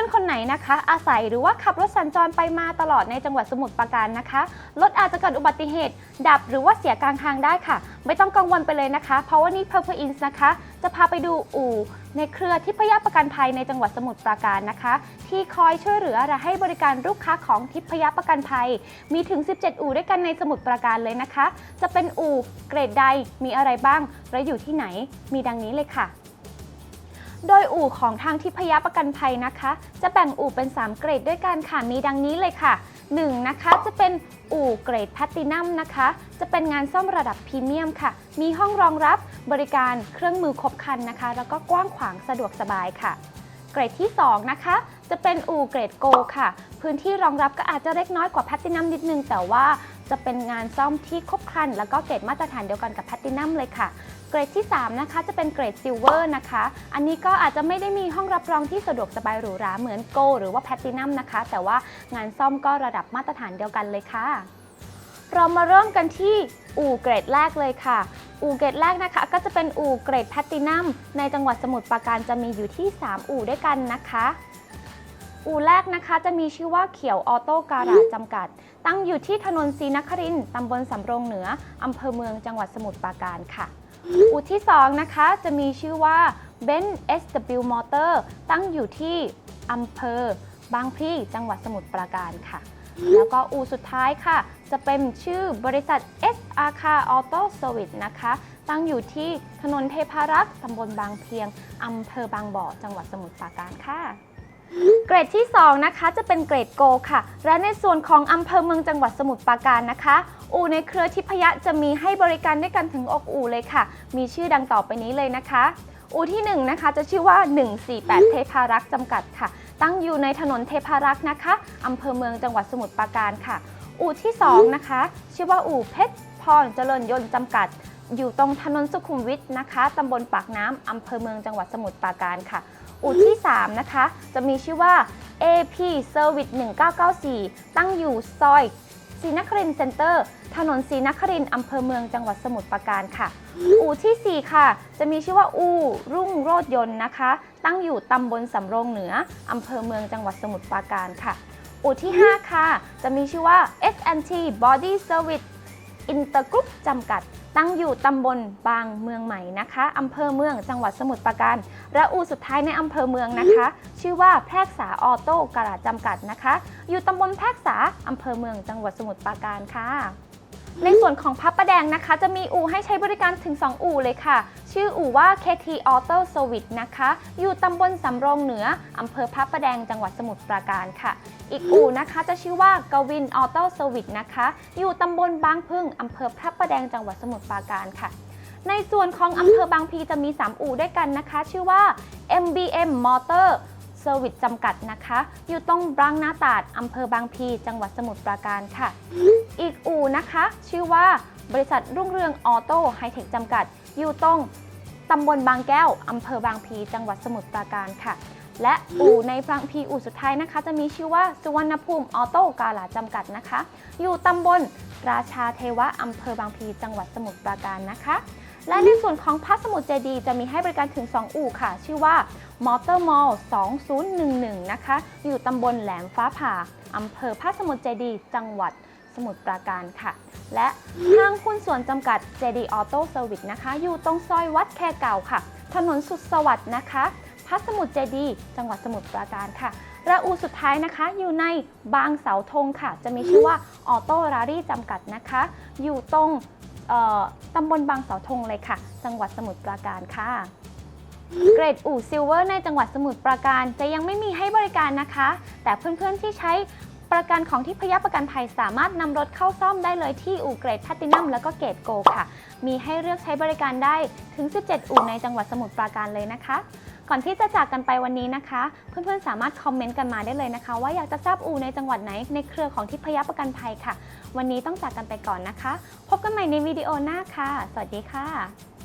อนๆ คนไหนนะคะ อาศัยหรือว่าขับรถสัญจรไปมาตลอดในจังหวัดสมุทรปราการนะคะรถอาจจะเกิดอุบัติเหตุ ดับหรือว่าเสียกลางทางได้ค่ะ ไม่ต้องกังวลไปเลยนะคะ เพราะว่านี่ Purple Ins นะคะ จะพาไปดูอู่ในเครือทิพยประกันภัยในจังหวัดสมุทรปราการนะคะ ที่คอยช่วยเหลือและให้บริการลูกค้าของทิพยประกันภัย มีถึง 17 อู่ด้วยกันในสมุทรปราการเลยนะคะ จะเป็นอู่เกรดใดมีอะไรบ้างและอยู่ที่ไหนมีดังนี้เลยค่ะ โดยอู่ของทางทิพยประกันภัยนะคะ จะแบ่งอู่เป็น 3 เกรดด้วยกันค่ะมีดังนี้เลยค่ะ 1. นะคะจะเป็นอู่เกรดแพลตินัมนะคะ จะเป็นงานซ่อมระดับพรีเมียมค่ะ มีห้องรองรับบริการเครื่องมือครบครันนะคะ แล้วก็กว้างขวางสะดวกสบายค่ะ เกรดที่ 2 นะคะ จะเป็นอู่เกรดโกค่ะ พื้นที่รองรับก็อาจจะเล็กน้อยกว่าแพลตินัมนิดนึง แต่ว่าจะเป็นงานซ่อมที่ครบครัน แล้วก็เกรดมาตรฐานเดียวกันกับแพลตินัมเลยค่ะ เกรดที่ 3 นะคะ จะเป็นเกรดซิลเวอร์นะคะ อันนี้ก็อาจจะไม่ได้มีห้องรับรองที่สะดวกสบายหรูหราเหมือนโกหรือว่าแพลตินัมนะคะ แต่ว่างานซ่อมก็ระดับมาตรฐานเดียวกันเลยค่ะ เรามาเริ่มกันที่อู่เกรดแรกเลยค่ะ อู่เกรดแรกนะคะ ก็จะเป็นอู่เกรดแพลตินัมในจังหวัดสมุทรปราการจะมีอยู่ที่ 3 อู่ด้วยกันนะคะอู่แรกนะคะจะมีชื่อว่าเขียวออโต้การาจำกัด ตั้งอยู่ที่ถนนศรีนครินต์ตำบลสำโรงเหนือ อำเภอเมืองจังหวัดสมุทรปราการค่ะ อู่ที่ 2 นะคะ จะมีชื่อว่า b e n SW Motor ตั้งอยู่ที่อำเภอ บางพลีจังหวัดสมุทรปราการค่ะ แล้วก็อู่สุดท้ายค่ะ จะเป็นชื่อบริษัท SR Car Auto Service นะคะ ตั้งอยู่ที่ถนนเทพารักษ์ตำบลบางเพียงอำเภอบางบ่อ จังหวัดสมุทรปราการค่ะ เกรดที่ 2 นะคะ จะเป็นเกรดโกค่ะ และในส่วนของอำเภอเมืองจังหวัดสมุทรปราการนะคะ อู่ในเครือทิพยะจะมีให้บริการด้วยกันถึงอกอู่เลยค่ะ มีชื่อดังต่อไปนี้เลยนะคะ อู่ที่ 1 นะคะ จะชื่อว่า 148 เทพารักษ์จำกัดค่ะ ตั้งอยู่ในถนนเทพารักษ์นะคะอำเภอเมืองจังหวัดสมุทรปราการค่ะ อู่ที่ 2 นะคะ ชื่อว่าอู่เพชรพรเจริญยนต์จำกัด อยู่ตรงถนนสุขุมวิทนะคะตำบลปากน้ำอำเภอเมืองจังหวัดสมุทรปราการค่ะ อู่ที่ 3 นะคะ จะมีชื่อว่า AP Service 1994 ตั้งอยู่ซอยศรีนครินเซ็นเตอร์ ถนนศรีนครินอำเภอเมืองจังหวัดสมุทรปราการค่ะ อู่ทีสี่4 ค่ะ จะมีชื่อว่าอู่รุ่งโรจยนต์นะคะ ตั้งอยู่ตำบลสำโรงเหนืออำเภอเมืองจังหวัดสมุทรปราการค่ะ อู่ที่ 5 ค่ะ จะมีชื่อว่า S&T Body Service อินเตอร์กรุ๊ปจำกัด ตั้งอยู่ตำบลบางเมืองใหม่นะคะอำเภอเมืองจังหวัดสมุทรปราการและอู่สุดท้ายในอำเภอเมืองนะคะ ชื่อว่าแพรกษาออโต้การาจจำกัดนะคะ อยู่ตำบลแพรกษาอำเภอเมืองจังหวัดสมุทรปราการค่ะ ในส่วนของพับประแดงนะคะ จะมีอู่ให้ใช้บริการถึง 2 อู่เลยค่ะ ชื่ออู่ว่า KT Auto Service นะคะ อยู่ตำบลสำโรงเหนืออำเภอพับประแดงจังหวัดสมุทรปราการค่ะ อีกอู่นะคะจะชื่อว่ากวินออโต้เซอร์วิสนะคะ อยู่ตำบลบางพึ่งอำเภอพระประแดงจังหวัดสมุทรปราการค่ะ ในส่วนของอำเภอบางพีจะมี 3 อู่ด้วยกันนะคะ ชื่อว่า MBM Motor Service จำกัดนะคะ อยู่ตรงบางนาตาดอำเภอบางพี จังหวัดสมุทรปราการค่ะ อีกอู่นะคะ ชื่อว่าบริษัทรุ่งเรืองออโต้ไฮเทคจำกัด อยู่ตรงตำบลบางแก้วอำเภอบางพี จังหวัดสมุทรปราการค่ะ และอู่ในบางพีอู่สุดท้ายนะคะ จะมีชื่อว่าสุวรรณภูมิออโต้กาลาจำกัดนะคะ อยู่ตำบลราชาเทวะอำเภอบางพี จังหวัดสมุทรปราการนะคะ และในส่วนของพระสมุทรเจดีจะมีให้บริการถึง 2 อู่ค่ะ ชื่อว่ามอเตอร์มอล2011 นะคะ อยู่ตำบลแหลมฟ้าผ่าอำเภอพระสมุทรเจดีจังหวัดสมุทรปราการค่ะ และห้างหุ้นส่วนจำกัด JD Auto Service นะคะ อยู่ตรงซอยวัดแคเก่าค่ะ ถนนสุดสวัสดิ์นะคะ พัสมุทรเจดีจังหวัดสมุทรปราการค่ะและอูสุดท้ายนะคะ อยู่ในบางเสาธงค่ะ จะมีชื่อว่าออโต้รารี่จำกัดนะคะ อยู่ตรง ตำบลบางเสาธงเลยค่ะ จังหวัดสมุทรปราการค่ะ เกรดอู่ซิลเวอร์ในจังหวัดสมุทรปราการจะยังไม่มีให้บริการนะคะ แต่เพื่อนๆที่ใช้ประกันของที่พยาประกันภัยสามารถนำรถเข้าซ่อมได้เลยที่อู่เกรดแพลตินัมแล้วก็เกรดโกค่ะ มีให้เลือกใช้บริการได้ถึง 17 อู่ในจังหวัดสมุทรปราการเลยนะคะ ก่อนที่จะจากกันไปวันนี้นะคะ เพื่อนๆสามารถคอมเมนต์กันมาได้เลยนะคะ ว่าอยากจะทราบอู่ในจังหวัดไหนในเครือของทิพยประกันภัยค่ะ วันนี้ต้องจากกันไปก่อนนะคะ พบกันใหม่ในวิดีโอหน้าค่ะ สวัสดีค่ะ